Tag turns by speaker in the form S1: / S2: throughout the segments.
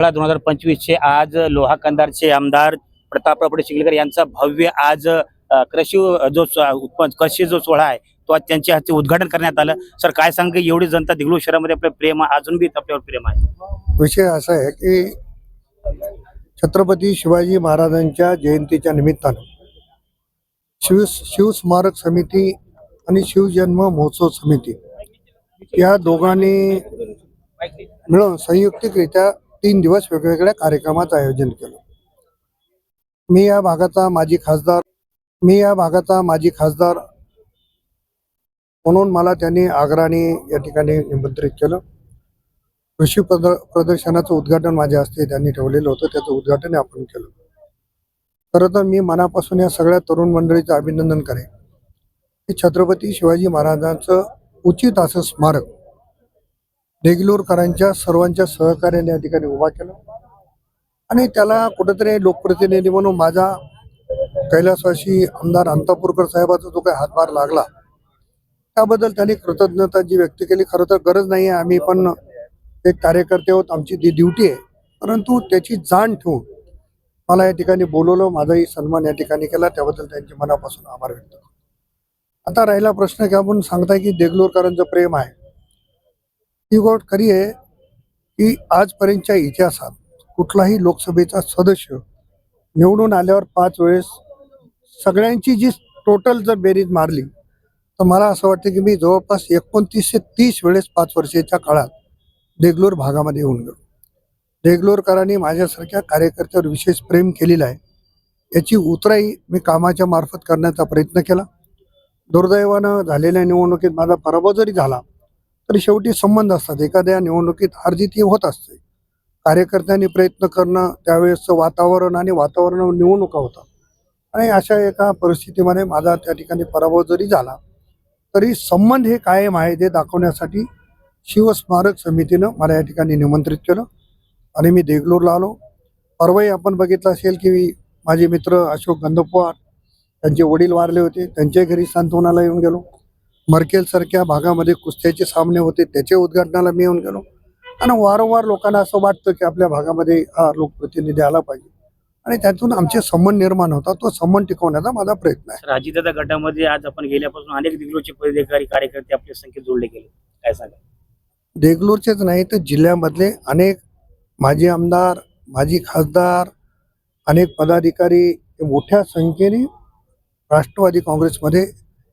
S1: दोन हजार पंचवीस चे आज लोहा कंदारचे आमदार प्रतापराव चिखलीकर यांचा भव्य आज कृषी जो उत्पन्न कृषी जो सोहळा आहे तो आज त्यांच्या हाती उद्घाटन करण्यात आलं. सर काय सांग एवढी जनता देगलूर शहरामध्ये आपलं प्रेम अजून बी आपल्यावर प्रेम आहे?
S2: विषय असा आहे की छत्रपती शिवाजी महाराजांच्या जयंतीच्या निमित्तानं शिव शिवस्मारक समिती आणि शिवजन्म महोत्सव समिती या दोघांनी मिळून संयुक्तिकरित्या तीन दिवस वेगवेगळ्या कार्यक्रमाचं आयोजन केलं. मी या भागाचा माजी खासदार मी या भागाचा माजी खासदार म्हणून मला त्यांनी आग्राने या ठिकाणी निमंत्रित केलं. कृषी प्रद प्रदर्शनाचं उद्घाटन माझ्या हस्ते त्यांनी ठेवलेलं होतं त्याचं उद्घाटन आपण केलं. खरं तर मी मनापासून या सगळ्या तरुण मंडळीचं अभिनंदन करेन. की छत्रपती शिवाजी महाराजांचं उचित असं स्मारक देगलूरकरांच्या सर्वांच्या सहकार्याने या ठिकाणी उभा केला. आणि त्याला कुठेतरी लोकप्रतिनिधी म्हणून माझा कैलासवासी आमदार अंतापूरकर साहेबाचा जो काही हातभार लागला त्याबद्दल त्यांनी कृतज्ञता जी व्यक्त केली. खरं तर गरज नाही आहे आम्ही पण एक कार्यकर्ते आहोत आमची ती ड्युटी आहे. परंतु त्याची जाण ठेवून मला या ठिकाणी बोलवलं माझाही सन्मान या ठिकाणी केला. त्याबद्दल त्यांचे मनापासून आभार व्यक्त आता राहिला प्रश्न की आपण सांगताय की देगलूरकरांचं प्रेम आहे. ही गोष्ट खरी आहे की आजपर्यंतच्या इतिहासात कुठलाही लोकसभेचा सदस्य निवडून आल्यावर पाच वेळेस सगळ्यांची जी टोटल जर बेरीज मारली तर मला असं वाटतं की मी जवळपास एकोणतीस ते तीस वेळेस पाच वर्षाच्या काळात देगलूर भागामध्ये येऊन गेलो. देगलूरकरांनी माझ्यासारख्या कार्यकर्त्यावर विशेष प्रेम केलेलं आहे. याची उतराई मी कामाच्या मार्फत करण्याचा प्रयत्न केला. दुर्दैवानं झालेल्या निवडणुकीत माझा पराभव जरी झाला तरी शेवटी संबंध असतात. एखाद्या निवडणुकीत हारजीत ही होत असते. कार्यकर्त्यांनी प्रयत्न करणं त्यावेळेसचं वातावरण आणि वातावरण निवडणुका होतात. आणि अशा एका परिस्थितीमध्ये माझा त्या ठिकाणी पराभव जरी झाला तरी संबंध हे कायम आहे ते दाखवण्यासाठी शिवस्मारक समितीनं मला या ठिकाणी निमंत्रित केलं. आणि मी देगलूरला आलो. परवाही आपण बघितलं असेल की माझे मित्र अशोक गंधपवार त्यांचे वडील वारले होते. त्यांच्या घरी सांत्वनाला येऊन गेलो. मर्केलसारख्या भागामध्ये कुस्त्याचे सामने होते त्याच्या उद्घाटनाला मी येऊन गेलो. आणि वारंवार लोकांना असं वाटतं की आपल्या भागामध्ये हा लोकप्रतिनिधी आला पाहिजे. आणि त्यातून आमचे संबंध निर्माण होतात तो संबंध टिकवण्याचा माझा प्रयत्न आहे.
S1: अजितदादा गटामध्ये आज आपण गेल्यापासून अनेक देगलूरचे पदाधिकारी कार्यकर्ते आपल्या संख्येत जोडले गेले. काय सांगा
S2: देगलूरचेच नाही तर जिल्ह्यामधले अनेक माजी आमदार माजी खासदार अनेक पदाधिकारी मोठ्या संख्येने राष्ट्रवादी काँग्रेसमध्ये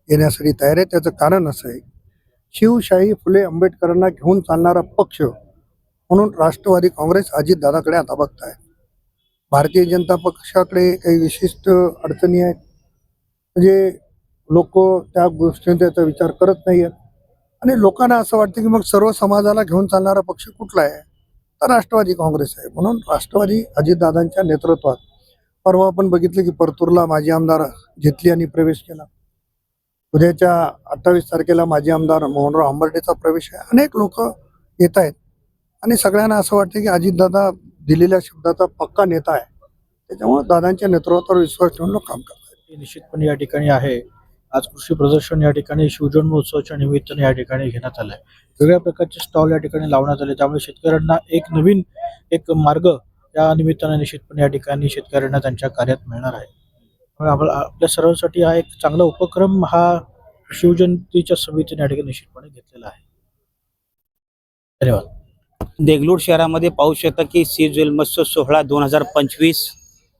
S2: येण्यासाठी तयार आहे. त्याचं कारण असं आहे शिवशाही फुले आंबेडकरांना घेऊन चालणारा पक्ष म्हणून राष्ट्रवादी काँग्रेस अजितदादाकडे आता बघताय. आहे भारतीय जनता पक्षाकडे काही विशिष्ट अडचणी आहेत. म्हणजे लोक त्या गोष्टींचा त्याचा विचार करत नाही आहेत आणि लोकांना असं वाटतं की मग सर्व समाजाला घेऊन चालणारा पक्ष कुठला आहे? तर राष्ट्रवादी काँग्रेस आहे. म्हणून राष्ट्रवादी अजितदादांच्या नेतृत्वात परवा आपण बघितलं की परतूरला माजी आमदार जेटली यांनी प्रवेश केला. उद्याच्या अठ्ठावीस तारखेला माजी आमदार मोहनराव आंबर्डेचा प्रवेश आहे. अनेक लोक येत आहेत. आणि सगळ्यांना असं वाटतं की अजितदादा दिलेल्या शब्दाचा पक्का नेता आहे. त्याच्यामुळे दादांच्या नेतृत्वावर विश्वास ठेवून लोक काम करतात.
S3: निश्चितपणे या ठिकाणी आहे. आज कृषी प्रदर्शन या ठिकाणी शिवजन्म उत्सवाच्या निमित्ताने या ठिकाणी घेण्यात आलं आहे वेगळ्या प्रकारचे स्टॉल या ठिकाणी लावण्यात आले. त्यामुळे शेतकऱ्यांना एक नवीन एक मार्ग या निमित्ताने निश्चितपणे या ठिकाणी शेतकऱ्यांना त्यांच्या कार्यात मिळणार आहे. आपल्या सर्वांसाठी हा एक चांगला उपक्रम हा शिवजयंतीच्या समितीने या ठिकाणी निश्चितपणे घेतलेला आहे. धन्यवाद.
S1: देगलूर शहरामध्ये पाहू शकता की श्री जन्मोत्सव सोहळा दोन हजार पंचवीस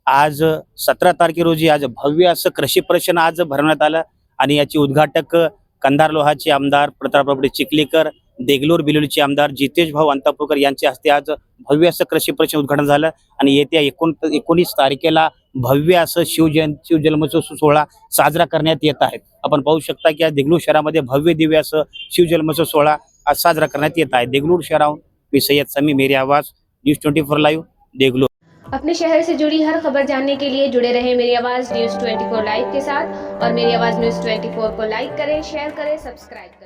S1: आज सतरा तारखे रोजी आज भव्य असं कृषी प्रदर्शन आज भरवण्यात आलं आणि याचे उद्घाटक कंधार लोहाचे आमदार प्रतापराव चिखलीकर देगलूर बिलोलीचे आमदार जितेश भाऊ अंतापूरकर यांच्या हस्ते आज भव्य असं कृषी प्रदर्शन उद्घाटन झालं आणि येत्या एकोण एकोणीस तारखेला भव्य असं शिवजयं शिवजन्मोत्सव सोहळा साजरा करण्यात येत आहे. आपण पाहू शकता की देगलूर शहरामध्ये भव्य, दिव्य असं शिवजन्मोत्सव सोहळा आज साजरा करण्यात येत आहे. देगलूर शहराहून मी सैयद समी मेरी आवाज़, news twenty four live Degloor.
S4: अपने शहर से जुड़ी हर खबर जानने के लिए जुड़े रहें मेरी आवाज़ न्यूज़ 24 लाइव के साथ और मेरी आवाज़ न्यूज़ 24 को लाइक करें शेयर करें सब्सक्राइब करें।